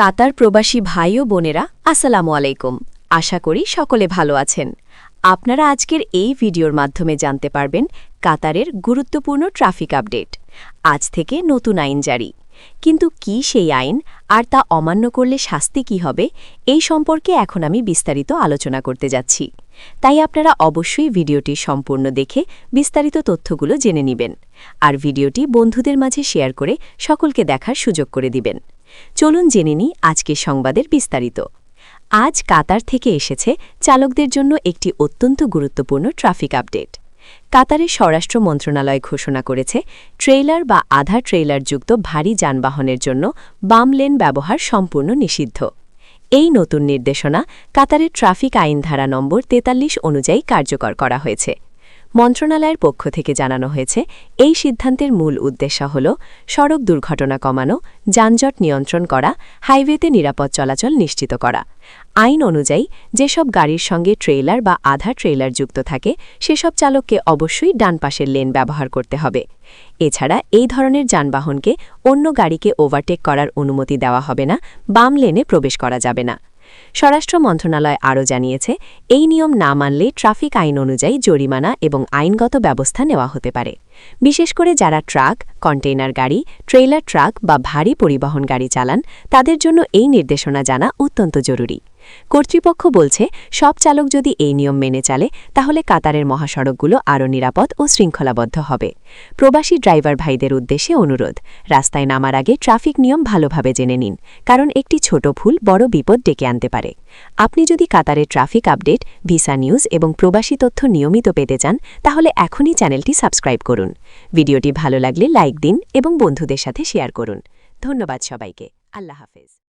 কাতার প্রবাসী ভাই ও বোনেরা, আসসালামু আলাইকুম। আশা করি সকলে ভালো আছেন। আপনারা আজকের এই ভিডিওর মাধ্যমে জানতে পারবেন কাতারের গুরুত্বপূর্ণ ট্রাফিক আপডেট। আজ থেকে নতুন আইন জারি। কিন্তু কি সেই আইন আর তা অমান্য করলে শাস্তি কি হবে, এই সম্পর্কে এখন আমি বিস্তারিত আলোচনা করতে যাচ্ছি। তাই আপনারা অবশ্যই ভিডিওটি সম্পূর্ণ দেখে বিস্তারিত তথ্যগুলো জেনে নেবেন। আর ভিডিওটি বন্ধুদের মাঝে শেয়ার করে সকলকে দেখার সুযোগ করে দিবেন। চলুন জেনে নিই আজকের সংবাদের বিস্তারিত। আজ কাতার থেকে এসেছে চালকদের জন্য একটি অত্যন্ত গুরুত্বপূর্ণ ট্রাফিক আপডেট। কাতারের স্বরাষ্ট্র মন্ত্রণালয় ঘোষণা করেছে, ট্রেইলার বা আধা ট্রেইলারযুক্ত ভারী যানবাহনের জন্য বাম লেন ব্যবহার সম্পূর্ণ নিষিদ্ধ। এই নতুন নির্দেশনা কাতারের ট্রাফিক আইন ধারা নম্বর তেতাল্লিশ অনুযায়ী কার্যকর করা হয়েছে। মন্ত্রণালয়ের পক্ষ থেকে জানানো হয়েছে, এই সিদ্ধান্তের মূল উদ্দেশ্য হল সড়ক দুর্ঘটনা কমানো, যানজট নিয়ন্ত্রণ করা, হাইওয়েতে নিরাপদ চলাচল নিশ্চিত করা। আইন অনুযায়ী, যেসব গাড়ির সঙ্গে ট্রেইলার বা আধা ট্রেইলার যুক্ত থাকে, সেসব চালককে অবশ্যই ডান পাশের লেন ব্যবহার করতে হবে। এছাড়া, এই ধরনের যানবাহনকে অন্য গাড়িকে ওভারটেক করার অনুমতি দেওয়া হবে না, বাম লেনে প্রবেশ করা যাবে না। স্বরাষ্ট্র মন্ত্রণালয় আরও জানিয়েছে, এই নিয়ম না মানলে ট্রাফিক আইন অনুযায়ী জরিমানা এবং আইনগত ব্যবস্থা নেওয়া হতে পারে। বিশেষ করে যারা ট্রাক, কন্টেইনার গাড়ি ট্রেলার ট্রাক বা ভারী পরিবহন গাড়ি চালান, তাদের জন্য এই নির্দেশনা জানা অত্যন্ত জরুরি। কর্তৃপক্ষ বলছে, সব চালক যদি এই নিয়ম মেনে চলে, তাহলে কাতারের মহাসড়কগুলো আরও নিরাপদ ও শৃঙ্খলাবদ্ধ হবে। প্রবাসী ড্রাইভার ভাইদের উদ্দেশ্যে অনুরোধ, রাস্তায় নামার আগে ট্রাফিক নিয়ম ভালোভাবে জেনে নিন, কারণ একটি ছোট ভুল বড় বিপদ ডেকে আনতে পারে। আপনি যদি কাতারের ট্রাফিক আপডেট, ভিসা নিউজ এবং প্রবাসী তথ্য নিয়মিত পেতে চান, তাহলে এখনই চ্যানেলটি সাবস্ক্রাইব করুন। ভিডিওটি ভালো লাগলে লাইক দিন এবং বন্ধুদের সাথে শেয়ার করুন। ধন্যবাদ সবাইকে। আল্লাহ হাফেজ।